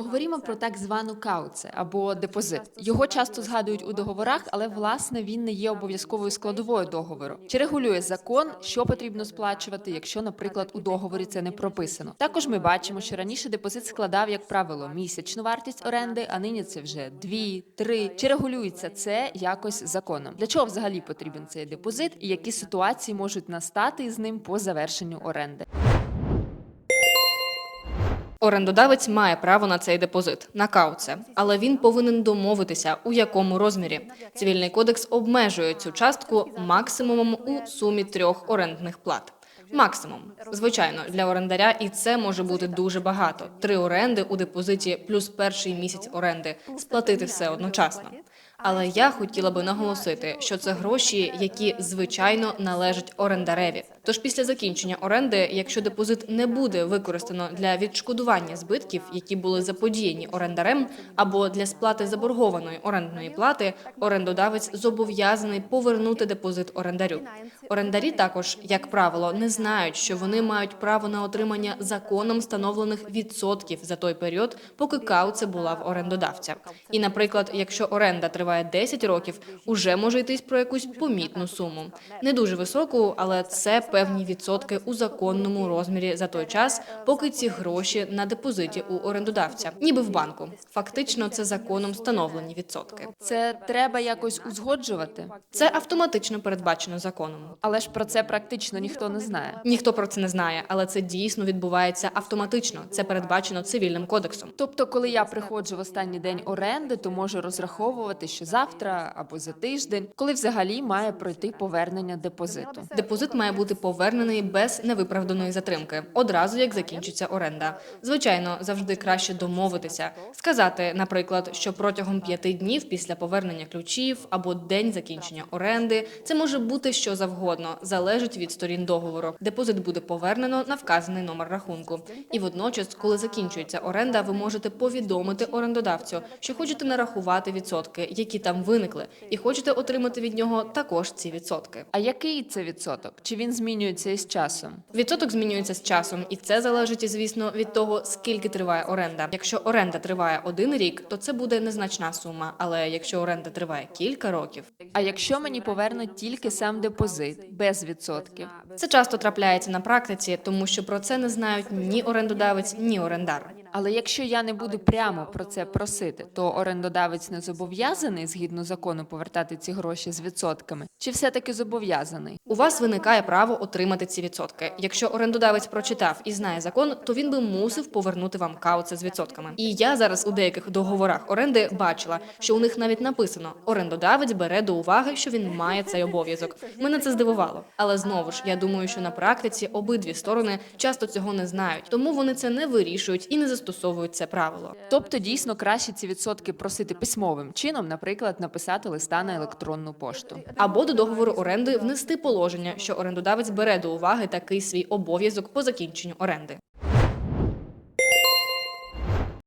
Поговоримо про так звану кауце або депозит. Його часто згадують у договорах, але власне він не є обов'язковою складовою договору. Чи регулює закон, що потрібно сплачувати, якщо, наприклад, у договорі це не прописано? Також ми бачимо, що раніше депозит складав, як правило, місячну вартість оренди, а нині це вже дві, три. Чи регулюється це якось законом? Для чого взагалі потрібен цей депозит, і які ситуації можуть настати із ним по завершенню оренди? Орендодавець має право на цей депозит на кауце, але він повинен домовитися, у якому розмірі. Цивільний кодекс обмежує цю частку максимумом у сумі трьох орендних плат. Максимум, звичайно, для орендаря, і це може бути дуже багато. Три оренди у депозиті плюс перший місяць оренди сплатити все одночасно. Але я хотіла би наголосити, що це гроші, які звичайно належать орендареві. Тож після закінчення оренди, якщо депозит не буде використано для відшкодування збитків, які були заподіяні орендарем, або для сплати заборгованої орендної плати, орендодавець зобов'язаний повернути депозит орендарю. Орендарі також, як правило, не знають, що вони мають право на отримання законом встановлених відсотків за той період, поки кауце була в орендодавця. І, наприклад, якщо оренда триває 10 років, уже може йтись про якусь помітну суму. Не дуже високу, але це певні відсотки у законному розмірі за той час, поки ці гроші на депозиті у орендодавця, ніби в банку. Фактично, це законом встановлені відсотки. Це треба якось узгоджувати, Це автоматично передбачено законом. але ж про це практично ніхто не знає. Ніхто про це не знає, але це дійсно відбувається автоматично. Це передбачено цивільним кодексом. Тобто, коли я приходжу в останній день оренди, то можу розраховувати, що завтра або за тиждень, коли взагалі має пройти повернення депозиту. Депозит має бути повернений без невиправданої затримки, одразу як закінчиться оренда. Звичайно, завжди краще домовитися, сказати, наприклад, що протягом п'яти днів після повернення ключів або день закінчення оренди це може бути що завгодно, залежить від сторін договору. Депозит буде повернено на вказаний номер рахунку. І водночас, коли закінчується оренда, ви можете повідомити орендодавцю, що хочете нарахувати відсотки, які там виникли, і хочете отримати від нього також ці відсотки. А який це відсоток? Чи він змінюється із часом? Відсоток змінюється з часом, і це залежить, звісно, від того, скільки триває оренда. Якщо оренда триває один рік, то це буде незначна сума. Але якщо оренда триває кілька років, А якщо мені повернуть тільки сам депозит без відсотків? це часто трапляється на практиці, тому що про це не знають ні орендодавець, ні орендар. Але якщо я не буду прямо про це просити, то орендодавець не зобов'язаний згідно закону повертати ці гроші з відсотками, чи все-таки зобов'язаний? У вас виникає право отримати ці відсотки. Якщо орендодавець прочитав і знає закон, то він би мусив повернути вам кауце з відсотками. І я зараз у деяких договорах оренди бачила, що у них навіть написано: орендодавець бере до уваги, що він має цей обов'язок. Мене це здивувало. Але знову ж я думаю, що на практиці обидві сторони часто цього не знають, тому вони це не вирішують і не застосовують це правило. Тобто дійсно краще ці відсотки просити письмовим чином, наприклад, написати листа на електронну пошту. Або до договору оренди внести положення, що орендодавець бере до уваги такий свій обов'язок по закінченню оренди.